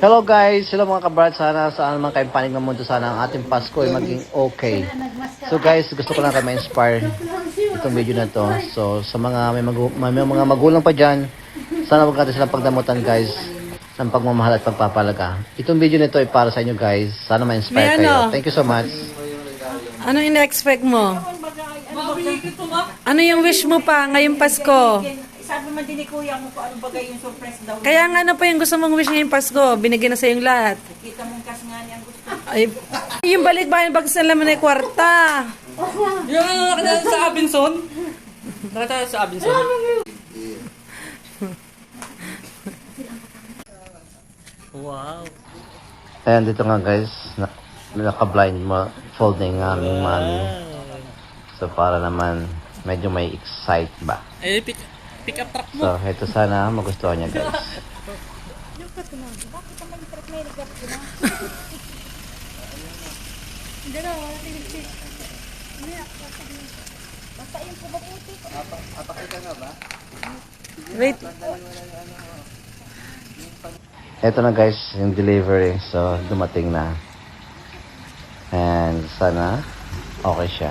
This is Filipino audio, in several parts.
Hello guys, hello mga kabrad. Sana saan man kayong panig ng mundo, sana ang ating Pasko ay maging okay. So guys, gusto ko lang kayo ma-inspire itong video na to. So sa mga may, magu- may mga magulang pa dyan, sana huwag natin silang pagdamutan guys ng pagmamahal at pagpapalaga. Itong video na to ay para sa inyo guys. Sana ma-inspire kayo. ano? Thank you so much. Ano in-expect mo? Ano yung wish mo pa ngayong Pasko? Sabi man din ni Kuya mo kung ano bagay yung surprise daw. Kaya nga ano pa yung gusto mong wish ngayong Pasko? Binigyan na sa yung lahat. Kita mong kas nga niya ang gusto. Ay, yung balik bayan bags na laman ay kwarta. Yung ano nakita sa Abinson? Nakita sa Abinson? wow. Ayan, dito nga guys, na, naka-blind mo, folding ng aming mommy. So para naman, medyo may excite ba? Eh, pick, up truck mo. So, ito sana magustuhan niya guys. Wait, Ito na guys, yung delivery. So, dumating na. And sana, okay siya.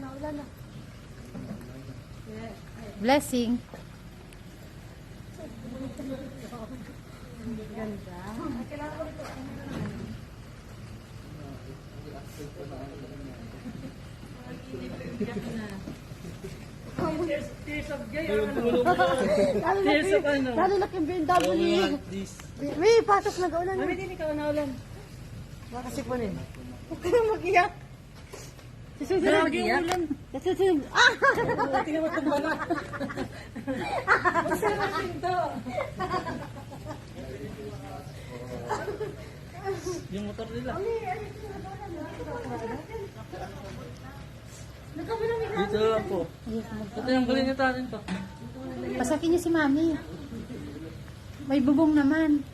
nabibigay. Blessing. Tears of ano? Lalo na yung BMW. May pasok na gaulan. Mami, din ikaw na ulan. Baka sipunin. Huwag ka nang mag-iyak. Susunod. Yung ulan. Susunod. Ah! Tingnan mo itong bala. yung motor nila. Dito lang po. Ito yung galing nyo tanin to. Pasakin niyo si Mami. May bubong naman.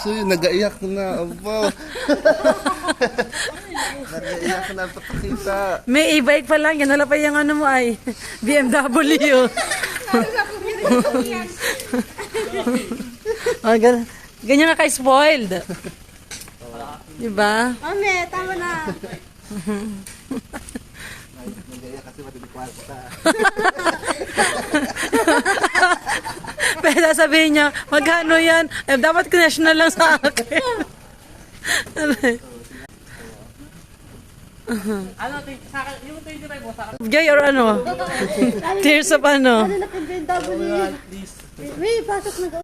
Kasi nagaiyak na, abo. nagaiyak na patakita. May e-bike pa lang. Yan wala pa yung ano mo ay. BMW. Oh, gan ganyan ka ka-spoiled. Diba? Mami, tama na. Pero sabihin niya, magkano yan? Eh, dapat cash na lang sa akin. Ano, sa akin, yung 25 mo, sa akin. Joy or ano? Tears of ano? Ano na PW? Uy, pasok na daw.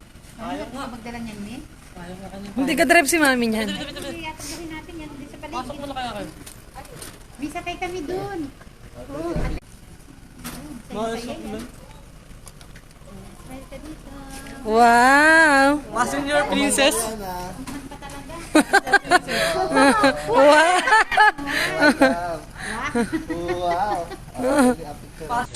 Magdala niyan, eh. Hindi ka drive si mami niyan. Tagahin natin yan. Hindi sa Pasok paligid. mo na kaya kayo. May sakay kami dun. Oo. Masok na. Wow! Passenger princess. Wow! Wow.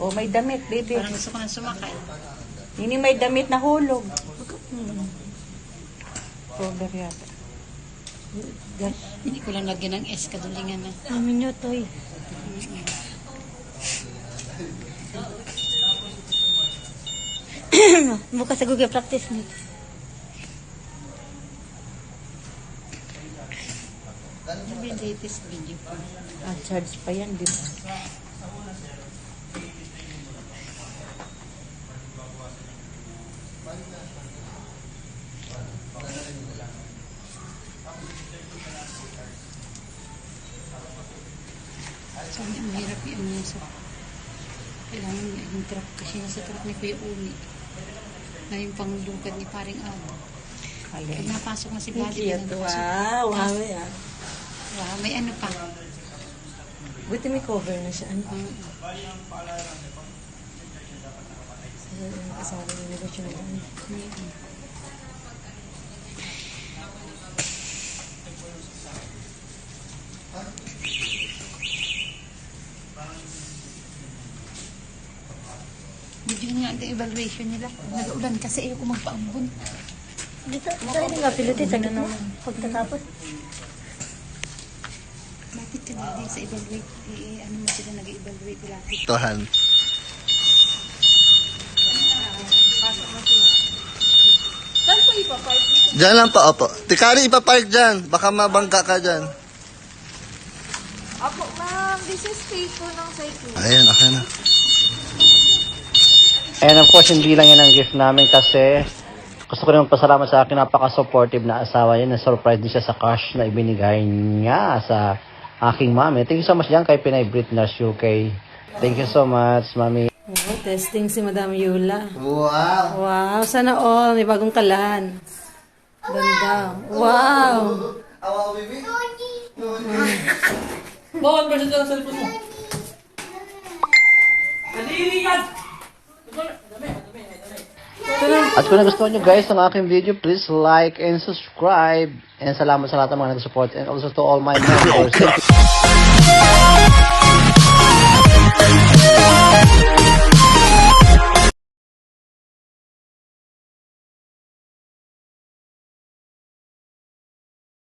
Oh, may damit, baby. Parang gusto ko na sumakay. Hindi may damit na hulog. Cover yata. Hindi ko lang lagyan ng S kadulingan na. Amin nyo, Toy. Bukas sa Google Practice nito. Ano yung latest video ko? Ah, charge pa yan, di ba? Sabi niya, mahirap yung ano sa... Kailangan niya yung truck kasi nasa truck ni Kuya Umi. Na yung panglugad ni paring Awa. Pag napasok na si Cute. pinapasok. Wow, wow, yan. Wow, may ano pa. Buti may cover na siya. Ano? Um, Kasama ng negosyo na yan. Medyo nga ang evaluation nila. Nag-ulan kasi ayoko magpaambon. Dito, dito nga pilote, taga naman. Pagkatapos, Bakit ka na din sa evaluate? Eh, ano mo sila nag-evaluate lapit? Tohan. Diyan lang pa, opo. Tikari, ipapark dyan. Baka mabangka ka dyan. Apo, ma'am, this is phase 2 ng cycle. Ayan, okay na. And of course, hindi lang yan ang gift namin kasi gusto ko rin magpasalamat sa akin napaka-supportive na asawa niya. Na-surprise din siya sa cash na ibinigay niya sa aking mami. Thank you so much yan kay Pinay Brit Nurse UK. Thank you so much, mami. Oh, testing si Madam Yula. Wow! Wow, sana all. May bagong kalan. Ganda. Wow! Awa, baby. Bawal version ng cellphone mo. Kadiri! At kung nagustuhan nyo guys ng aking video, please like and subscribe. And salamat sa lahat ng mga nag-support and also to all my members.